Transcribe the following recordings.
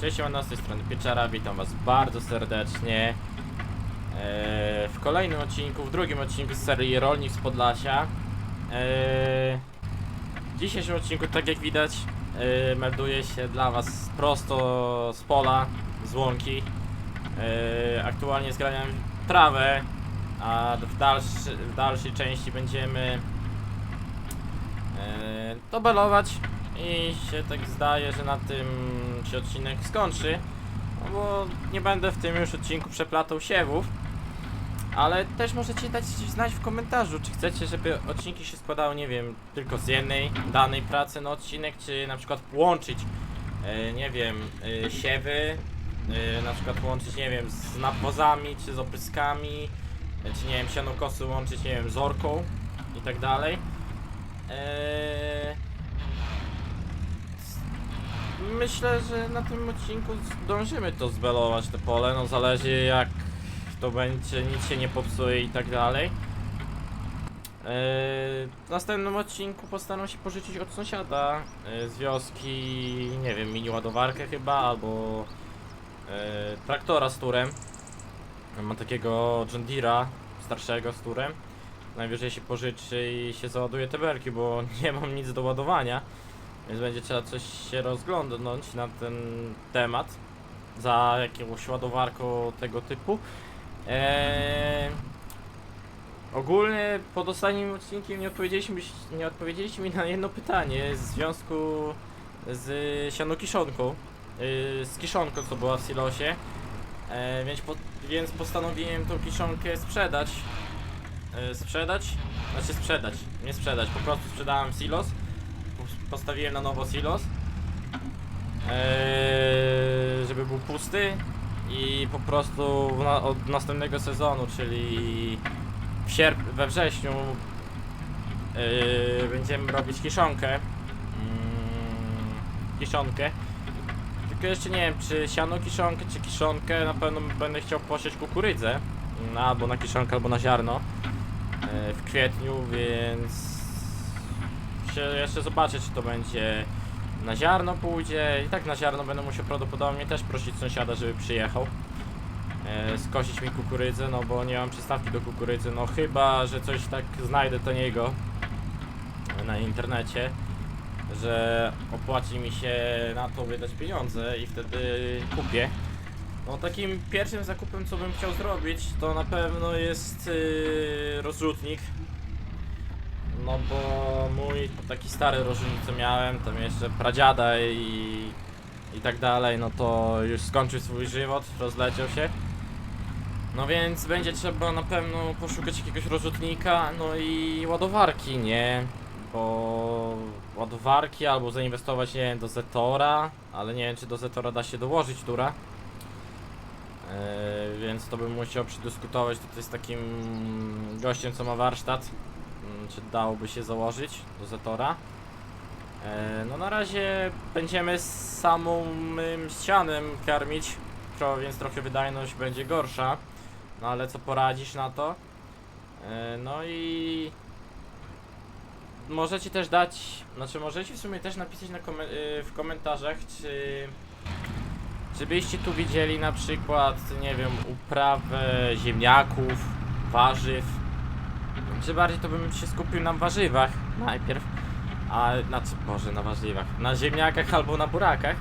Cześć, siemano, z tej strony Pieczara, witam was bardzo serdecznie e, w kolejnym odcinku, w drugim odcinku z serii Rolnik z Podlasia. E, W dzisiejszym odcinku, tak jak widać, e, melduje się dla was prosto z pola, z łąki. E, Aktualnie zgraniam trawę, a w, dalszy, w dalszej części będziemy e, to belować i się tak zdaje, że na tym się odcinek skończy. No bo nie będę w tym już odcinku przeplatał siewów. Ale też możecie dać znać w komentarzu, czy chcecie, żeby odcinki się składały, nie wiem, tylko z jednej danej pracy na odcinek, czy na przykład łączyć, e, nie wiem, e, siewy, e, na przykład łączyć, nie wiem, z nawozami, czy z opryskami, czy nie wiem, sianokosy łączyć, nie wiem, z orką i tak dalej. Eee, Myślę, że na tym odcinku zdążymy to zbelować te pole, no zależy jak to będzie, nic się nie popsuje i tak dalej. Eee, W następnym odcinku postaram się pożyczyć od sąsiada e, z wioski, nie wiem, mini ładowarkę chyba, albo e, traktora z turem. Mam takiego John Deere'a starszego z turem. Najwyżej się pożyczy i się załaduje te belki, bo nie mam nic do ładowania. Więc będzie trzeba coś się rozglądnąć na ten temat. Za jakąś ładowarką tego typu. Eee, ogólnie pod ostatnim odcinkiem nie odpowiedzieliśmy, nie odpowiedzieliście mi na jedno pytanie w związku z siano kiszonką. Yy, z kiszonką, co była w silosie. Eee, więc, po, więc postanowiłem tą kiszonkę sprzedać. Eee, sprzedać? Znaczy sprzedać, nie sprzedać, po prostu sprzedałem silos postawiłem na nowo silos. Eee, żeby był pusty i po prostu na, od następnego sezonu, czyli w sierp we wrześniu eee, będziemy robić kiszonkę. Mm, kiszonkę. Tylko jeszcze nie wiem czy siano kiszonkę czy kiszonkę na pewno będę chciał posiać kukurydzę mm, albo na kiszonkę albo na ziarno eee, w kwietniu, więc się jeszcze zobaczę, czy to będzie na ziarno pójdzie. I tak na ziarno będę musiał prawdopodobnie też prosić sąsiada, żeby przyjechał. E, skosić mi kukurydzę, no bo nie mam przystawki do kukurydzy. No chyba, że coś tak znajdę taniego na internecie, że opłaci mi się na to wydać pieniądze i wtedy kupię. No takim pierwszym zakupem, co bym chciał zrobić, to na pewno jest yy, rozrzutnik no bo mój taki stary rożnik co miałem, tam jeszcze pradziada i, i tak dalej, no to już skończył swój żywot, rozleciał się. No więc będzie trzeba na pewno poszukać jakiegoś rozrzutnika, no i ładowarki, nie? Bo ładowarki albo zainwestować, nie wiem, do Zetora, ale nie wiem czy do Zetora da się dołożyć tura. Yy, więc to bym musiał przedyskutować tutaj z takim gościem, co ma warsztat czy dałoby się założyć do Zetora. E, no na razie będziemy samym ścianem karmić, więc trochę wydajność będzie gorsza. No ale co poradzisz na to? E, no i możecie też dać, znaczy możecie w sumie też napisać na komen y, w komentarzach, czy czy byście tu widzieli na przykład, nie wiem, uprawę ziemniaków, warzyw, czy bardziej to bym się skupił na warzywach najpierw, a na co, boże, na warzywach, na ziemniakach albo na burakach.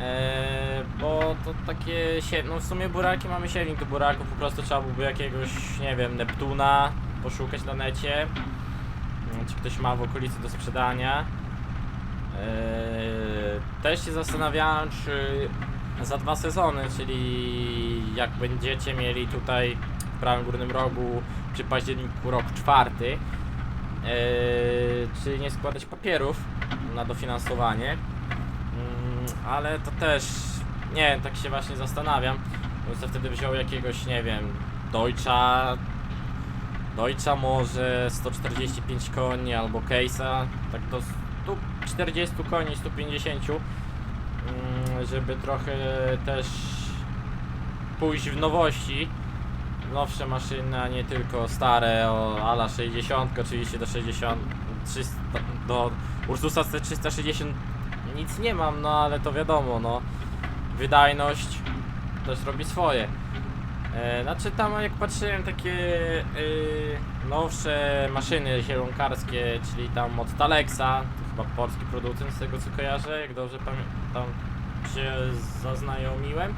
Eee, bo to takie no w sumie buraki mamy siewnik do buraków, po prostu trzeba byłoby jakiegoś, nie wiem, Neptuna poszukać na necie, Mm, czy ktoś ma w okolicy do sprzedania. Eee, też się zastanawiałem, czy za dwa sezony, czyli jak będziecie mieli tutaj prawym górnym rogu przy październiku rok czwarty, eee, czy nie składać papierów na dofinansowanie. Mm, ale to też, nie tak się właśnie zastanawiam. Bym sobie wtedy wziął jakiegoś, nie wiem, Deutscha, Deutscha może 145 koni albo Case'a, tak do 140 koni, 150 mm, żeby trochę też pójść w nowości nowsze maszyny, a nie tylko stare o ala 60, oczywiście do 60 300, do Ursusa C360 nic nie mam, no ale to wiadomo, no wydajność też robi swoje. E, znaczy tam jak patrzyłem takie y, nowsze maszyny zielonkarskie, czyli tam od Talexa, to chyba polski producent z tego co kojarzę, jak dobrze pamiętam się zaznajomiłem,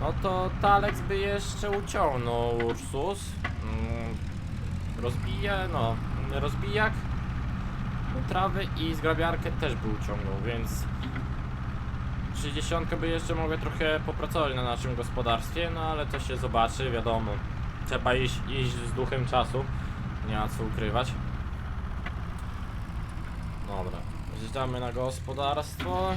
no to Talex by jeszcze uciągnął Ursus. Mm, rozbija, no, rozbijak, trawy i zgrabiarkę też by uciągnął, więc 60 by jeszcze mogę trochę popracować na naszym gospodarstwie, no ale to się zobaczy, wiadomo. Trzeba iść, iść z duchem czasu, nie ma co ukrywać. Dobra, zjeżdżamy na gospodarstwo.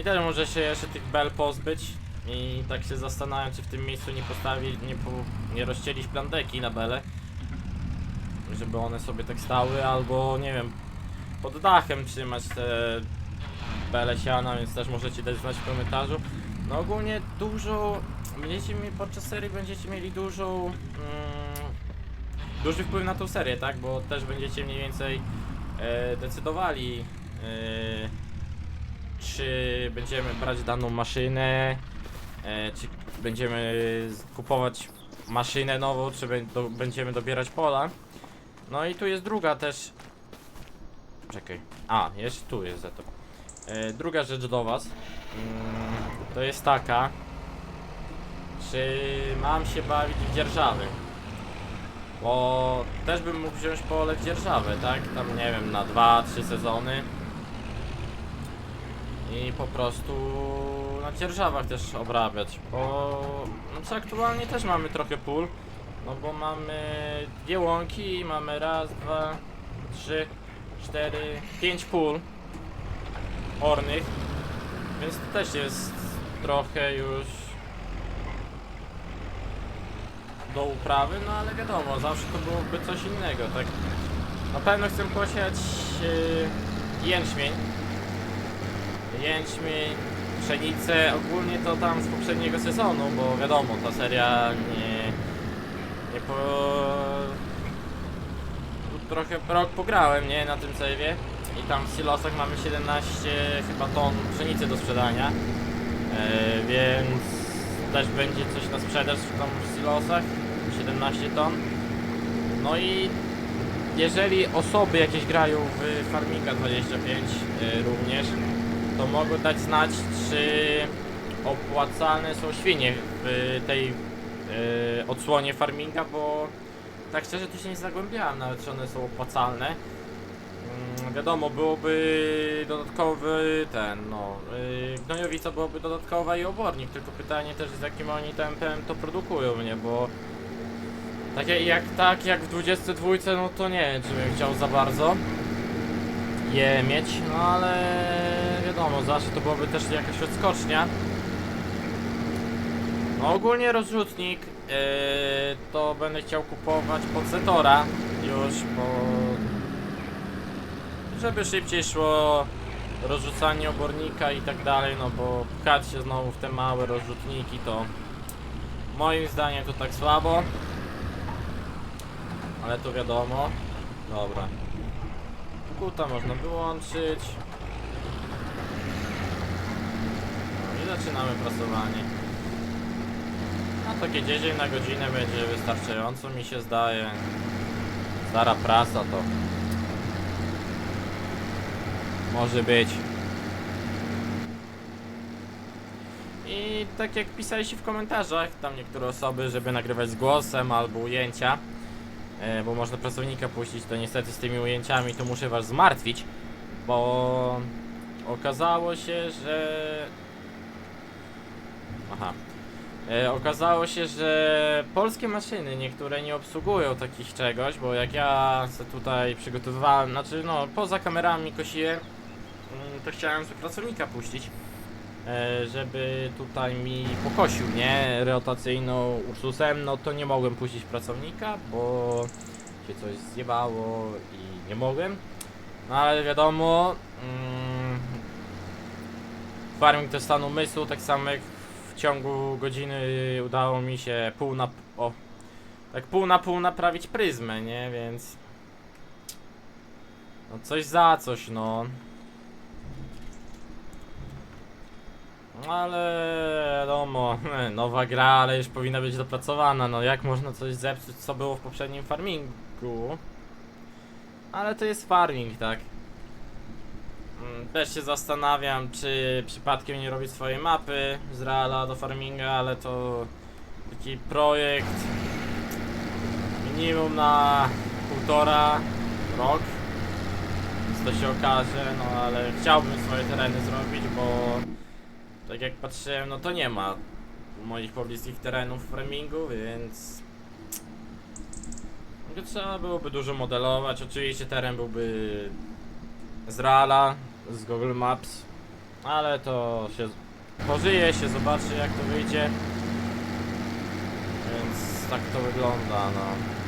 I też może się jeszcze tych bel pozbyć. I tak się zastanawiam, czy w tym miejscu nie postawić, nie, po, nie rozcielić plandeki na bele. Żeby one sobie tak stały, albo nie wiem, pod dachem trzymać te bele siana, więc też możecie dać znać w komentarzu. No ogólnie dużo, będziecie mieli podczas serii będziecie mieli dużo, mm, duży wpływ na tą serię, tak? Bo też będziecie mniej więcej e, decydowali, e, czy będziemy brać daną maszynę, e, czy będziemy kupować maszynę nową, czy do, będziemy dobierać pola. No i tu jest druga też. Czekaj. A, jeszcze tu jest za to. E, druga rzecz do Was mm, to jest taka, czy mam się bawić w dzierżawy? Bo też bym mógł wziąć pole w dzierżawę, tak? Tam nie wiem, na 2-3 sezony. I po prostu na dzierżawach też obrabiać, bo co aktualnie też mamy trochę pól, no bo mamy dwie łąki, mamy raz, dwa, trzy, cztery, pięć pól ornych, więc to też jest trochę już do uprawy, no ale wiadomo, zawsze to byłoby coś innego, tak? Na pewno chcę posiać yy, jęczmień, jęczmień, pszenicę, ogólnie to tam z poprzedniego sezonu, bo wiadomo, ta seria nie, nie po... Trochę rok pograłem, nie, na tym save'ie i tam w silosach mamy 17 chyba ton pszenicy do sprzedania, e, więc też będzie coś na sprzedaż tam w silosach, 17 ton. No i jeżeli osoby jakieś grają w Farminga 25 e, również, to mogą dać znać, czy opłacalne są świnie w tej e, odsłonie farminga, bo tak szczerze to się nie zagłębiałem nawet, czy one są opłacalne. Mm, wiadomo, byłoby dodatkowy ten, no, yy, gnojowica byłaby dodatkowa i obornik, tylko pytanie też z jakim oni tempem to produkują, nie, bo tak jak, tak jak w 22, no to nie wiem, czy bym chciał za bardzo je mieć, no ale wiadomo, zawsze to byłoby też jakaś odskocznia. No ogólnie rozrzutnik yy, to będę chciał kupować pod Zetora już, bo żeby szybciej szło rozrzucanie obornika i tak dalej, no bo pchać się znowu w te małe rozrzutniki to moim zdaniem to tak słabo. Ale to wiadomo. Dobra. Kuta można wyłączyć. No i zaczynamy prasowanie. No takie 10 na godzinę będzie wystarczająco mi się zdaje. Stara prasa to może być. I tak jak pisaliście w komentarzach, tam niektóre osoby, żeby nagrywać z głosem albo ujęcia, e, bo można pracownika puścić, to niestety z tymi ujęciami to muszę was zmartwić, bo okazało się, że... Aha. E, okazało się, że polskie maszyny niektóre nie obsługują takich czegoś, bo jak ja se tutaj przygotowywałem, znaczy no poza kamerami kosiłem, mm, to chciałem pracownika puścić, e, żeby tutaj mi pokosił, nie, rotacyjną Ursusem, no to nie mogłem puścić pracownika, bo się coś zjebało i nie mogłem, no ale wiadomo, mm, farming to stan umysłu, tak samo jak ciągu godziny udało mi się pół na, o, tak pół na pół naprawić pryzmę, nie, więc no coś za coś, no. Ale wiadomo, nowa gra, ale już powinna być dopracowana. No jak można coś zepsuć, co było w poprzednim farmingu? Ale to jest farming, tak? Mm, Też się zastanawiam, czy przypadkiem nie robić swojej mapy z Reala do farminga, ale to taki projekt minimum na półtora rok. Więc to się okaże, no ale chciałbym swoje tereny zrobić, bo tak jak patrzyłem, no to nie ma moich pobliskich terenów w farmingu, więc no trzeba byłoby dużo modelować. Oczywiście teren byłby z Reala, z Google Maps, ale to się pożyje, się zobaczy jak to wyjdzie. Więc tak to wygląda, no.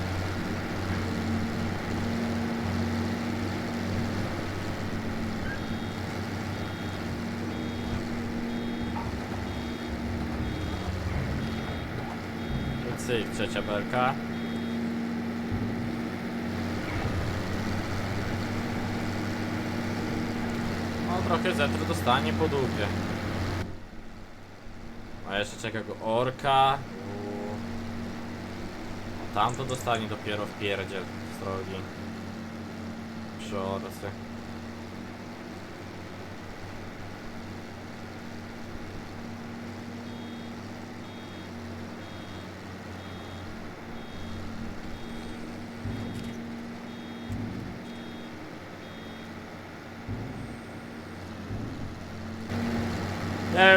Cyk, trzecia belka. Trochę Zetro dostanie po dupie. A jeszcze czeka go orka. Tam to dostanie dopiero w pierdziel z drogi. Przy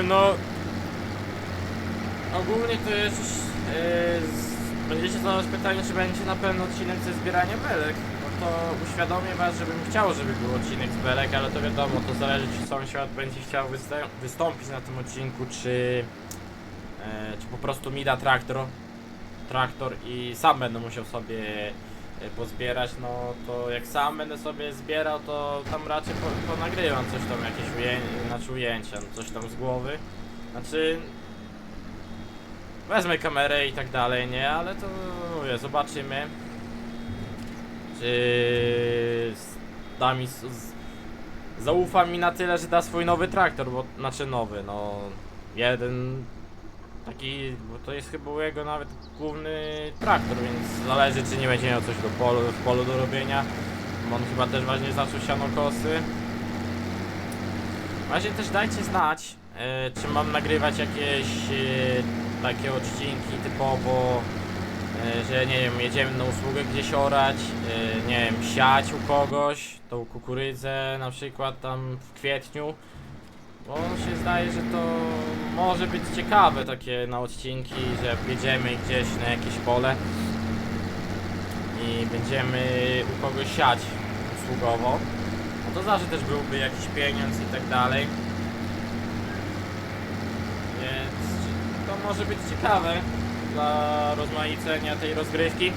no... Ogólnie to jest... Yy, z... Będziecie zadawać pytanie, czy będzie na pewno odcinek ze zbierania belek. No to uświadomię was, żebym chciał, żeby był odcinek z belek, ale to wiadomo, to zależy czy sąsiad będzie chciał wystę- wystąpić na tym odcinku, czy... E, czy po prostu mi da traktor, traktor i sam będę musiał sobie pozbierać, no to jak sam będę sobie zbierał, to tam raczej po, ponagrywam coś tam, jakieś ujęcia, znaczy ujęcia, no coś tam z głowy. Znaczy, wezmę kamerę i tak dalej, nie, ale to mówię, zobaczymy, czy da mi, zaufa mi na tyle, że da swój nowy traktor, bo, znaczy nowy, no, jeden taki, bo to jest chyba jego nawet główny traktor, więc zależy czy nie będzie miał coś do polu, w polu do robienia. Bo On chyba też właśnie zaczął sianokosy. Właśnie też dajcie znać, e, czy mam nagrywać jakieś e, takie odcinki typowo, e, że nie wiem, jedziemy na usługę gdzieś orać, nie wiem, siać u kogoś, tą kukurydzę na przykład tam w kwietniu. Bo się zdaje, że to może być ciekawe takie na odcinki, że jedziemy gdzieś na jakieś pole i będziemy u kogoś siać usługowo. No to zawsze też byłby jakiś pieniądz i tak dalej. Więc to może być ciekawe dla rozmaicenia tej rozgrywki. Yy,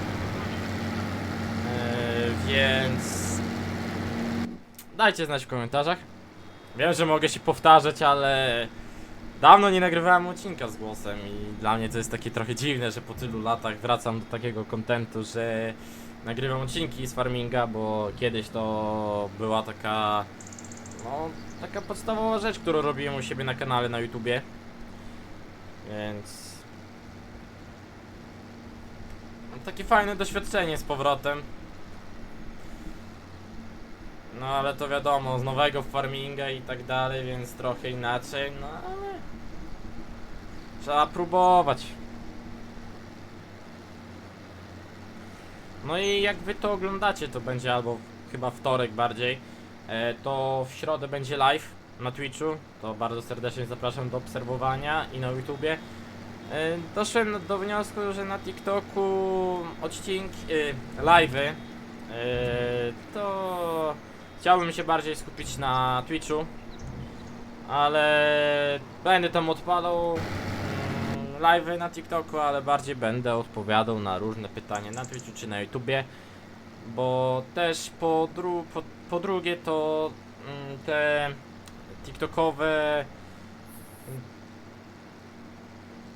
więc dajcie znać w komentarzach. Wiem, że mogę się powtarzać, ale dawno nie nagrywałem odcinka z głosem i dla mnie to jest takie trochę dziwne, że po tylu latach wracam do takiego kontentu, że nagrywam odcinki z farminga, bo kiedyś to była taka no, taka podstawowa rzecz, którą robiłem u siebie na kanale na YouTubie. Więc takie fajne doświadczenie z powrotem. No ale to wiadomo, z nowego farminga i tak dalej, więc trochę inaczej, no ale trzeba próbować. No i jak wy to oglądacie, to będzie albo chyba wtorek bardziej, e, to w środę będzie live na Twitchu, to bardzo serdecznie zapraszam do obserwowania i na YouTubie. E, Doszłem do wniosku, że na TikToku odcinki, e, live'y, to Chciałbym się bardziej skupić na Twitchu, ale będę tam odpalał mm, live'y na TikToku, ale bardziej będę odpowiadał na różne pytania na Twitchu czy na YouTubie, bo też po, dru po, po drugie to mm, te TikTokowe mm,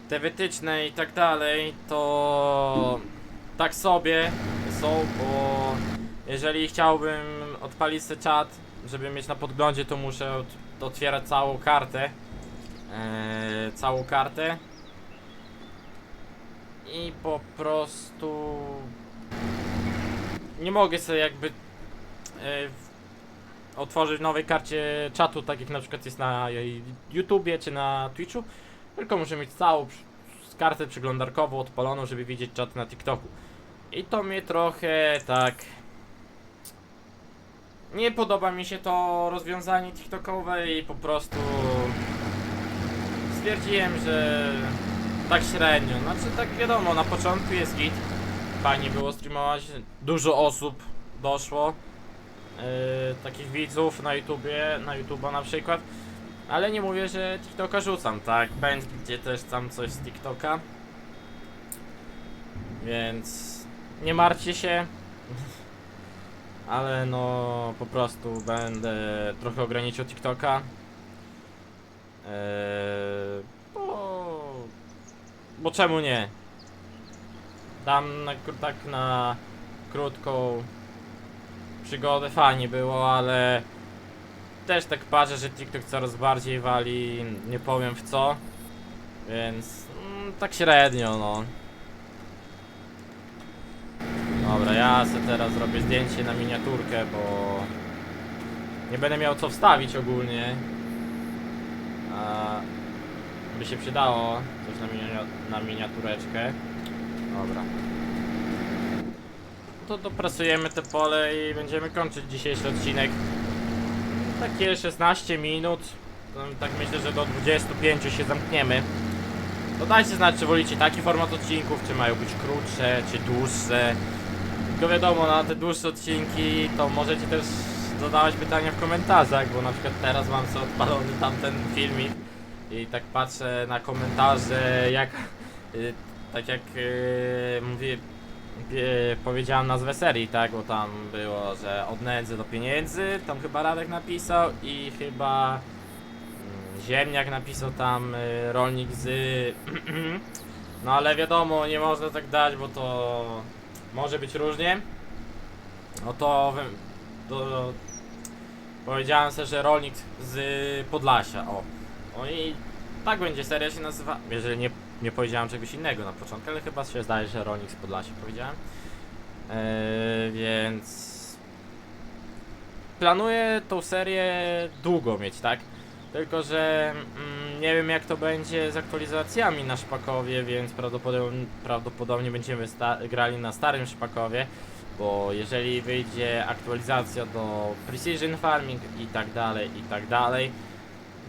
te wytyczne i tak dalej, to tak sobie są, bo jeżeli chciałbym odpalić sobie czat, żeby mieć na podglądzie, to muszę ot- otwierać całą kartę e, całą kartę i po prostu nie mogę sobie jakby e, otworzyć w nowej karcie czatu, tak jak na przykład jest na YouTubie czy na Twitchu, tylko muszę mieć całą kartę przeglądarkową odpaloną, żeby widzieć czat na TikToku. I to mnie trochę tak. Nie podoba mi się to rozwiązanie TikTokowe i po prostu stwierdziłem, że tak średnio. Znaczy tak wiadomo, na początku jest git. Fajnie było streamować, dużo osób doszło. Yy, takich widzów na YouTubie, na YouTuba na przykład. Ale nie mówię, że TikToka rzucam, tak? Będzie też tam coś z TikToka. Więc nie martwcie się. Ale no po prostu będę trochę ograniczył TikToka. Eee, bo, bo czemu nie? Dam na, tak na krótką przygodę fajnie było, ale też tak patrzę, że TikTok coraz bardziej wali, nie powiem w co. Więc mm, tak średnio no. Dobra, ja sobie teraz zrobię zdjęcie na miniaturkę, bo nie będę miał co wstawić ogólnie. A by się przydało coś na, minia na miniatureczkę. Dobra. To dopracujemy te pole i będziemy kończyć dzisiejszy odcinek. Takie 16 minut. To Tak myślę, że do 25 się zamkniemy. To dajcie znać, czy wolicie taki format odcinków, czy mają być krótsze, czy dłuższe. Tylko wiadomo, na te dłuższe odcinki to możecie też zadawać pytania w komentarzach, bo na przykład teraz mam sobie odpalony tamten filmik i tak patrzę na komentarze, jak y, tak jak y, mówię, y, powiedziałem nazwę serii, tak, bo tam było, że od nędzy do pieniędzy, tam chyba Radek napisał i chyba mm, Ziemniak napisał tam y, rolnik z... No ale wiadomo, nie można tak dać, bo to może być różnie. No to, powiedziałem sobie, że rolnik z Podlasia, o. O i tak będzie seria się nazywa, jeżeli nie, nie powiedziałem czegoś innego na początku, ale chyba się zdaje, że rolnik z Podlasia powiedziałem. Eee, więc planuję tą serię długo mieć, tak? Tylko, że mm, nie wiem jak to będzie z aktualizacjami na Szpakowie, więc prawdopodobnie, prawdopodobnie będziemy grali na starym Szpakowie, bo jeżeli wyjdzie aktualizacja do Precision Farming i tak dalej, i tak dalej,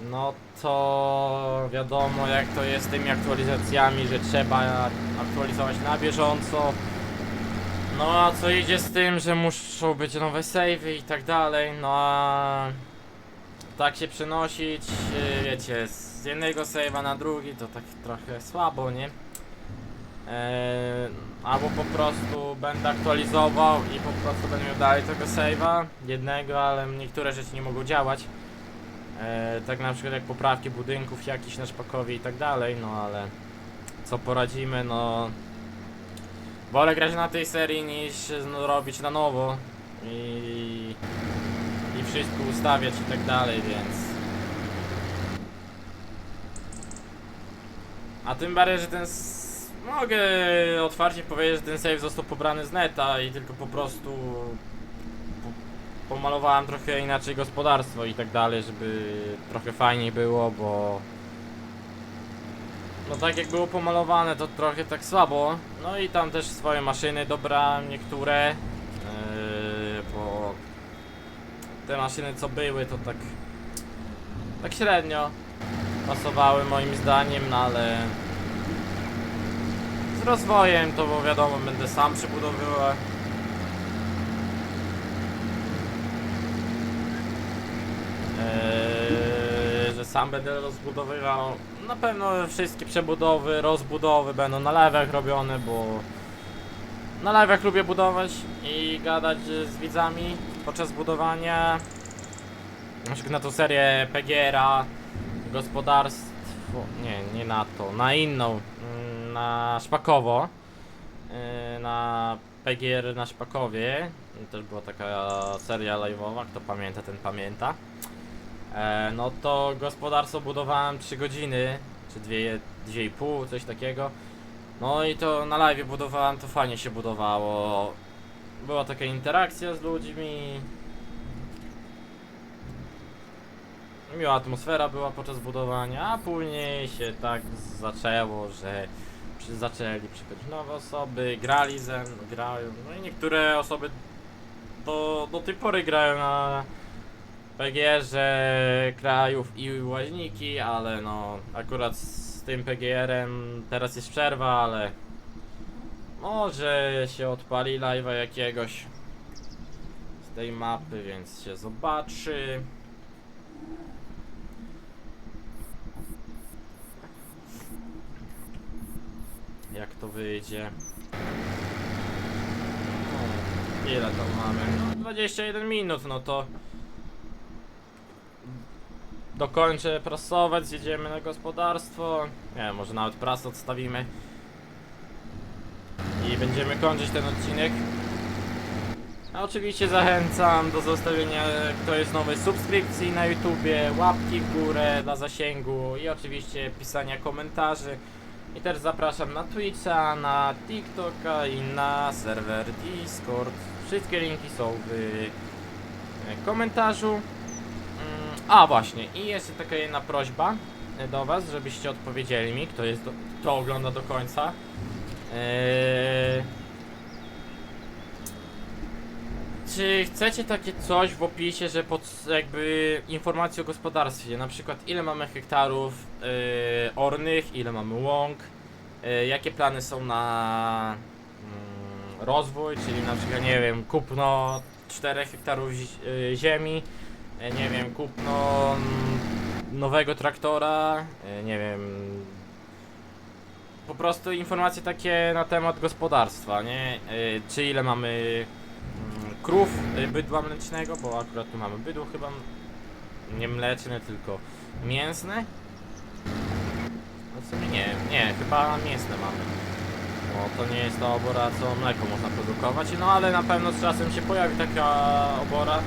no to wiadomo jak to jest z tymi aktualizacjami, że trzeba aktualizować na bieżąco. No a co idzie z tym, że muszą być nowe savey i tak dalej, no a tak się przenosić, yy, wiecie, z jednego save'a na drugi to tak trochę słabo, nie? Eee, albo po prostu będę aktualizował i po prostu będę miał dalej tego save'a, jednego, ale niektóre rzeczy nie mogą działać. Eee, tak na przykład jak poprawki budynków jakiś na szpakowie i tak dalej, no ale co poradzimy, no wolę grać na tej serii niż no, robić na nowo i i wszystko ustawiać i tak dalej, więc. A tym bardziej, że ten. Mogę otwarcie powiedzieć, że ten save został pobrany z neta i tylko po prostu. po- Pomalowałem trochę inaczej gospodarstwo i tak dalej, żeby trochę fajniej było, bo. No tak jak było pomalowane, to trochę tak słabo. No i tam też swoje maszyny dobrałem niektóre. Yy, bo te maszyny co były to tak tak średnio pasowały moim zdaniem, no ale z rozwojem to bo wiadomo będę sam przybudowywał. Eee, że sam będę rozbudowywał. Na pewno wszystkie przebudowy, rozbudowy będą na lewach robione, bo na live'ach lubię budować i gadać z widzami podczas budowania. Na przykład na tą serię PGR-a, gospodarstwo, nie, nie na to, na inną, mm, na Szpakowo, yy, na PGR na Szpakowie, też była taka seria live'owa, kto pamięta ten pamięta. E, no to gospodarstwo budowałem 3 godziny, czy 2,5, coś takiego. No i to na live budowałem, to fajnie się budowało. Była taka interakcja z ludźmi. Miła atmosfera była podczas budowania, a później się tak zaczęło, że przy, zaczęli przychodzić nowe osoby, grali ze mną, grają. No i niektóre osoby do, do tej pory grają na PGR-ze krajów i łaźniki, ale no akurat z tym PGR-em teraz jest przerwa, ale może się odpali live'a jakiegoś z tej mapy, więc się zobaczy. Jak to wyjdzie? Ile tam mamy? No 21 minut, no to dokończę prasować, zjedziemy na gospodarstwo. Nie może nawet prasę odstawimy. I będziemy kończyć ten odcinek. A oczywiście zachęcam do zostawienia, kto jest nowy, subskrypcji na YouTubie, łapki w górę dla zasięgu i oczywiście pisania komentarzy. I też zapraszam na Twitcha, na TikToka i na serwer Discord. Wszystkie linki są w e, komentarzu. Mm, A właśnie, i jeszcze taka jedna prośba e, do Was, żebyście odpowiedzieli mi, kto, jest kto ogląda do końca. Eee, czy chcecie takie coś w opisie, że pod, jakby informacje o gospodarstwie, na przykład ile mamy hektarów yy, ornych, ile mamy łąk, yy, jakie plany są na mm, rozwój, czyli na przykład nie wiem, kupno 4 hektarów yy, ziemi, yy, nie wiem, kupno mm, nowego traktora, yy, nie wiem, po prostu informacje takie na temat gospodarstwa, nie? Yy, czy ile mamy krów y, bydła mlecznego, bo akurat tu mamy bydło chyba nie mleczne, tylko mięsne. No w sumie nie, nie, chyba mięsne mamy. Bo to nie jest ta obora, co mleko można produkować, no ale na pewno z czasem się pojawi taka obora mm,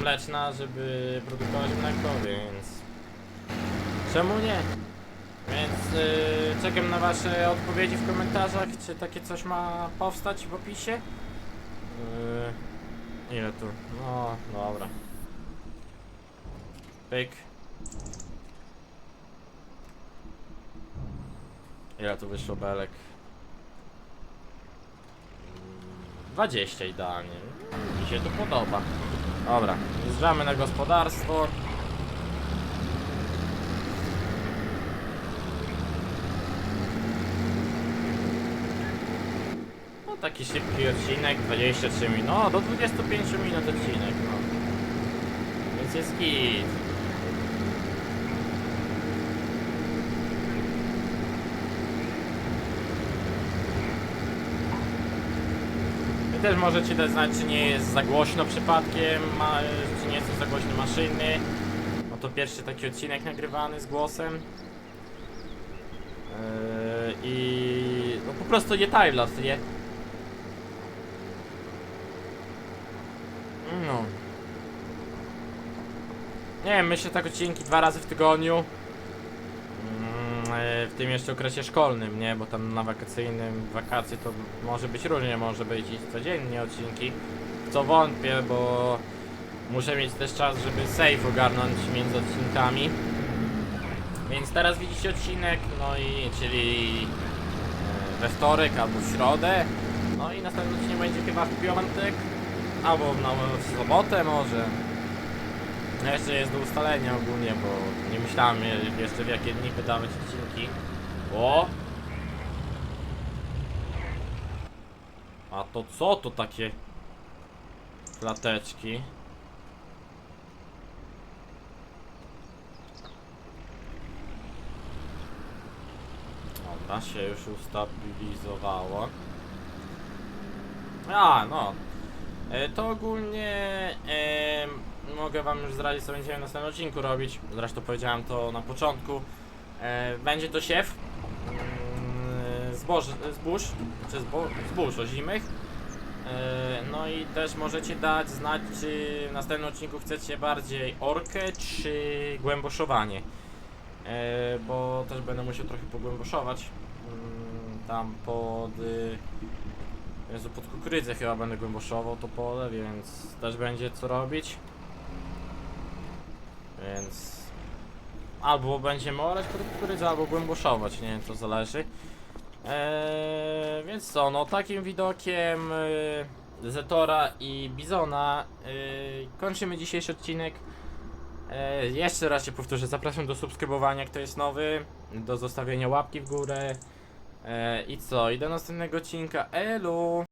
mleczna, żeby produkować mleko, więc czemu nie? Więc yy, czekam na wasze odpowiedzi w komentarzach, czy takie coś ma powstać w opisie. Yy, ile tu? No, dobra. Pyk. Ile tu wyszło belek? Mm, 20 idealnie. Mi się to podoba. Dobra, zjeżdżamy na gospodarstwo. Taki szybki odcinek, 23 minut, no do 25 minut odcinek, no. Więc jest git. Wy też możecie dać znać, czy nie jest za głośno przypadkiem, czy nie są za głośne maszyny. No to pierwszy taki odcinek nagrywany z głosem. Yy, I no po prostu nie timelapse, nie? No. Nie wiem, myślę tak odcinki dwa razy w tygodniu. Mm, e, W tym jeszcze okresie szkolnym, nie? Bo tam na wakacyjnym, wakacje to może być różnie, może być i codziennie odcinki. W co wątpię, bo muszę mieć też czas, żeby save ogarnąć między odcinkami. Więc teraz widzicie odcinek, no i czyli e, we wtorek albo w środę. No i następny odcinek będzie chyba w piątek. Albo na, w sobotę może. No jeszcze jest do ustalenia ogólnie, bo nie myślałem je- jeszcze w jakie dni wydawać odcinki. O! A to co to takie flateczki? Dobra, się już ustabilizowało. A, no. E, To ogólnie e, mogę wam już zdradzić co będziemy w następnym odcinku robić. Zresztą powiedziałem to na początku. E, będzie to siew mm, zboż, zbóż, czy zbo, zbóż. E, No i też możecie dać znać, czy w następnym odcinku chcecie bardziej orkę, czy głęboszowanie. E, Bo też będę musiał trochę pogłęboszować. Mm, Tam pod... y, Jezu, pod kukurydzę chyba będę głęboszował to pole, więc też będzie co robić. Więc... Albo będziemy orać kukurydzę, albo głęboszować, nie wiem, to zależy. Eee, więc co, no takim widokiem yy, Zetora i Bizona yy, kończymy dzisiejszy odcinek. Eee, jeszcze raz się powtórzę, zapraszam do subskrybowania, kto jest nowy, do zostawienia łapki w górę. Eee, I co, i do następnego odcinka, elu!